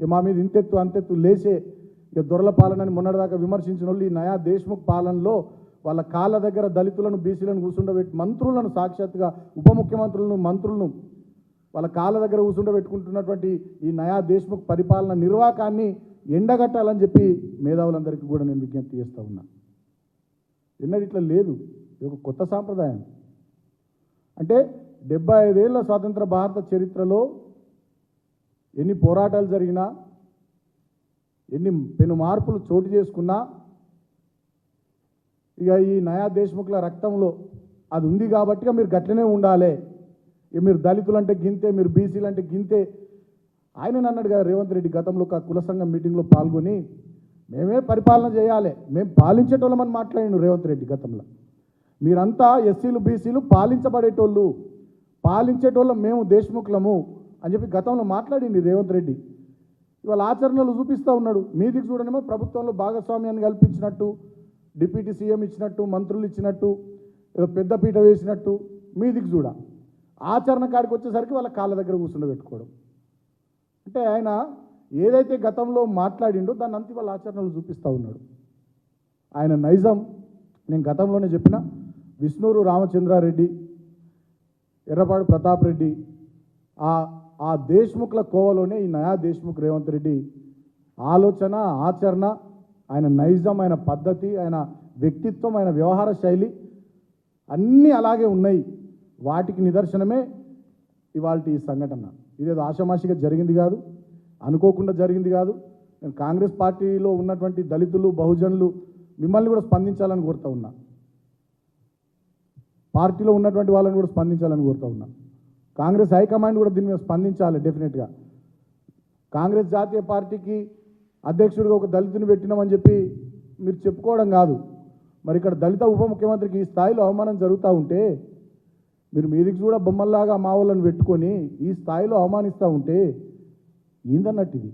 ఇక మా మీద ఇంతెత్తు అంతెత్తు లేచే ఇక దొరల పాలనని మొన్నటిదాకా విమర్శించిన వాళ్ళు ఈ నయా దేశ్ముఖ్ పాలనలో వాళ్ళ కాళ్ళ దగ్గర దళితులను బీసీలను కూర్చుండబెట్టి మంత్రులను సాక్షాత్తుగా ఉప ముఖ్యమంత్రులను మంత్రులను వాళ్ళ కాళ్ళ దగ్గర కూర్చుండబెట్టుకుంటున్నటువంటి ఈ నయా దేశ్ముఖ్ పరిపాలన నిర్వాకాన్ని ఎండగట్టాలని చెప్పి మేధావులందరికీ కూడా నేను విజ్ఞప్తి చేస్తూ ఉన్నా. ఎన్నడూ ఇట్లా లేదు. ఇది ఒక కొత్త సాంప్రదాయం. అంటే డెబ్బై ఐదేళ్ళ స్వాతంత్ర భారత చరిత్రలో ఎన్ని పోరాటాలు జరిగినా ఎన్ని పెను మార్పులు చోటు చేసుకున్నా ఇక ఈ నయా దేశముఖుల రక్తంలో అది ఉంది కాబట్టి ఇక మీరు గట్లనే ఉండాలి. ఇక మీరు దళితులు అంటే గింతే మీరు బీసీలు అంటే గింతే. ఆయన అన్నాడు కదా రేవంత్ రెడ్డి గతంలో ఒక కుల సంఘం మీటింగ్లో పాల్గొని మేమే పరిపాలన చేయాలి. మేము పాలించేటోళ్ళమని మాట్లాడిండు రేవంత్ రెడ్డి గతంలో. మీరంతా ఎస్సీలు బీసీలు పాలించబడేటోళ్ళు. పాలించేటోళ్ళం మేము దేశముఖులము. అని చెప్పి గతంలో మాట్లాడింది రేవంత్ రెడ్డి. ఇవాళ ఆచరణలు చూపిస్తూ ఉన్నాడు. మీదికి చూడనేమో ప్రభుత్వంలో భాగస్వామ్యాన్ని కల్పించినట్టు డిప్యూటీ సీఎం ఇచ్చినట్టు మంత్రులు ఇచ్చినట్టు ఏదో పెద్ద పీట వేసినట్టు మీదికి చూడ. ఆచరణ కాడికి వచ్చేసరికి వాళ్ళ కాళ్ళ దగ్గర కూర్చుండబెట్టుకోవడం అంటే ఆయన ఏదైతే గతంలో మాట్లాడిండో దాన్ని అంతి వాళ్ళ ఆచరణలు చూపిస్తూ ఉన్నాడు. ఆయన నైజం. నేను గతంలోనే చెప్పిన విష్ణూరు రామచంద్రారెడ్డి ఎర్రపాడు ప్రతాప్ రెడ్డి ఆ ఆ దేశ్ముఖుల కోవలోనే ఈ నయా దేశ్ముఖ్ రేవంత్ రెడ్డి ఆలోచన ఆచరణ ఆయన నైజం ఆయన పద్ధతి ఆయన వ్యక్తిత్వం ఆయన వ్యవహార శైలి అన్నీ అలాగే ఉన్నాయి. వాటికి నిదర్శనమే ఇవాళ ఈ సంఘటన. ఇదేదో ఆషమాషిగా జరిగింది కాదు అనుకోకుండా జరిగింది కాదు. నేను కాంగ్రెస్ పార్టీలో ఉన్నటువంటి దళితులు బహుజనులు మిమ్మల్ని కూడా స్పందించాలని కోరుతా ఉన్నా. పార్టీలో ఉన్నటువంటి వాళ్ళని కూడా స్పందించాలని కోరుతా ఉన్నా. కాంగ్రెస్ హైకమాండ్ కూడా దీని మీద స్పందించాలి డెఫినెట్గా. కాంగ్రెస్ జాతీయ పార్టీకి అధ్యక్షుడిగా ఒక దళితుని పెట్టినామని చెప్పి మీరు చెప్పుకోవడం కాదు. మరి ఇక్కడ దళిత ఉప ముఖ్యమంత్రికి ఈ స్థాయిలో అవమానం జరుగుతూ ఉంటే మీరు మీదికి కూడా బొమ్మల్లాగా మా వాళ్ళని పెట్టుకొని ఈ స్థాయిలో అవమానిస్తూ ఉంటే ఏందన్నట్టు ఇది?